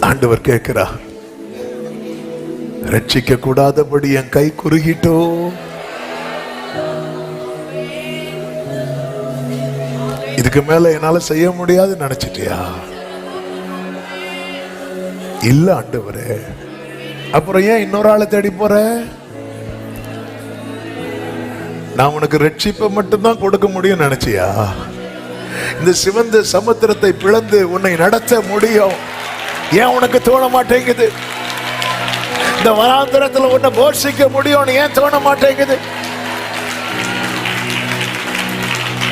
ஆண்டவர் கேட்கிறா ரட்சிக்க கூடாதபடி என் கை குறுகிட்டோ? இதுக்கு மேல என்னால செய்ய முடியாது நினைச்சிட்டியா? இல்ல ஆண்டவரே அப்புறம் ஏன் இன்னொரு ஆளை தேடி போற? நான் உனக்கு ரட்சிப்பை மட்டும்தான் கொடுக்க முடியும் நினைச்சியா? இந்த சிவந்த சமுத்திரத்தை பிளந்து உன்னை நடத்த முடியும். ஏன் உனக்கு தோண மாட்டேங்குது? இந்த வனாந்திரத்துல உன்னை போஷிக்க முடியும்னு ஏன் தோண மாட்டேங்குது?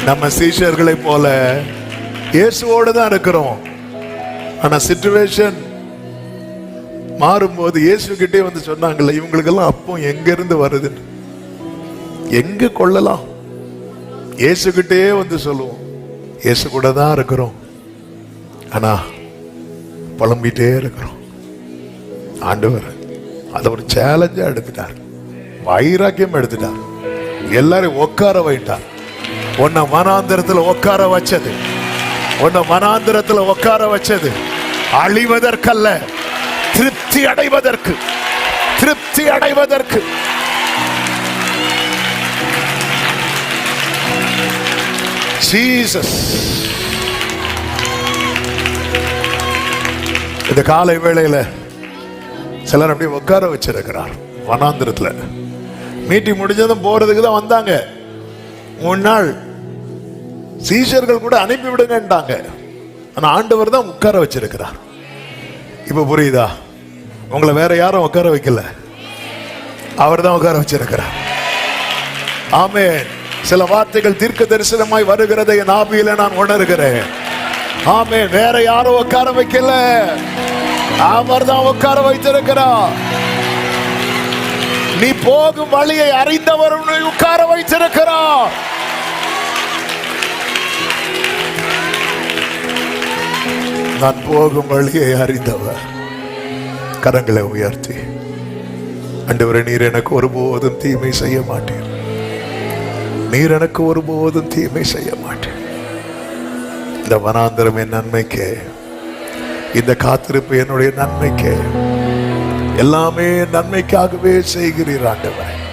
நம்ம சீஷர்களை போல இயேசுவோடு தான் இருக்கிறோம். ஆனா சிச்சுவேஷன் மாறும்போது இயேசு கிட்டே வந்து சொன்னாங்கல்ல இவங்களுக்கெல்லாம் அப்போ எங்க இருந்து வருதுன்னு எங்க கொள்ளலாம்? இயேசு கிட்டே வந்து சொல்லுவோம் இயேசு கூட தான் இருக்கிறோம். ஆனா புலம்பிட்டே இருக்கிறோம். ஆண்டவர் அதை ஒரு சேலஞ்சா எடுத்துட்டார். வைராக்கியம் எடுத்துட்டார். எல்லாரையும் உட்கார வைட்டார் உன்னை மனாந்திரத்தில் உட்கார வச்சது. உன்னை மனாந்திரத்தில் உட்கார வச்சது. அழிவதற்கல்ல திருப்தி அடைவதற்கு திருப்தி அடைவதற்கு. ஜீசஸ் இந்த காலை வேளையில சிலர் அப்படியே உட்கார வச்சிருக்கிறார். வனாந்திரத்துல. மீட்டிங் முடிஞ்சதும் போறதுக்கு தான் வந்தாங்க. மூணு நாள் சீஷர்கள் கூட அனுப்பி விடுங்கன்ட்டாங்க. ஆனா ஆண்டவர் தான் உட்கார வச்சிருக்கிறார். இப்ப புரியுதா? உங்களை வேற யாரும் உட்கார வைக்கல. அவர் தான் உட்கார வச்சிருக்கிறார். ஆமே சில வார்த்தைகள் தீர்க்க தரிசனமாய் வருகிறதை என் ஆபியில நான் உணர்கிறேன். ஆமே வேற யாரும் உட்கார வைக்கல. அவர் தான் உட்கார வைத்திருக்கிறார் நீ போகும் வழியை அறிந்தவர் உட்கார வைத்திருக்கிறார். நான் போகும் வழியை அறிந்தவர். கரங்களை உயர்த்தி. அண்டவரே நீர் எனக்கு ஒருபோதும் தீமை செய்ய மாட்டேன் நீர் எனக்கு ஒருபோதும் தீமை செய்ய மாட்டேன் இந்த வனாந்திரம் என் நன்மைக்கு. இந்த காத்திருப்பு என்னுடைய நன்மைக்கு. எல்லாமே நன்மைக்காகவே செய்கிறீர் ஆண்டவரே.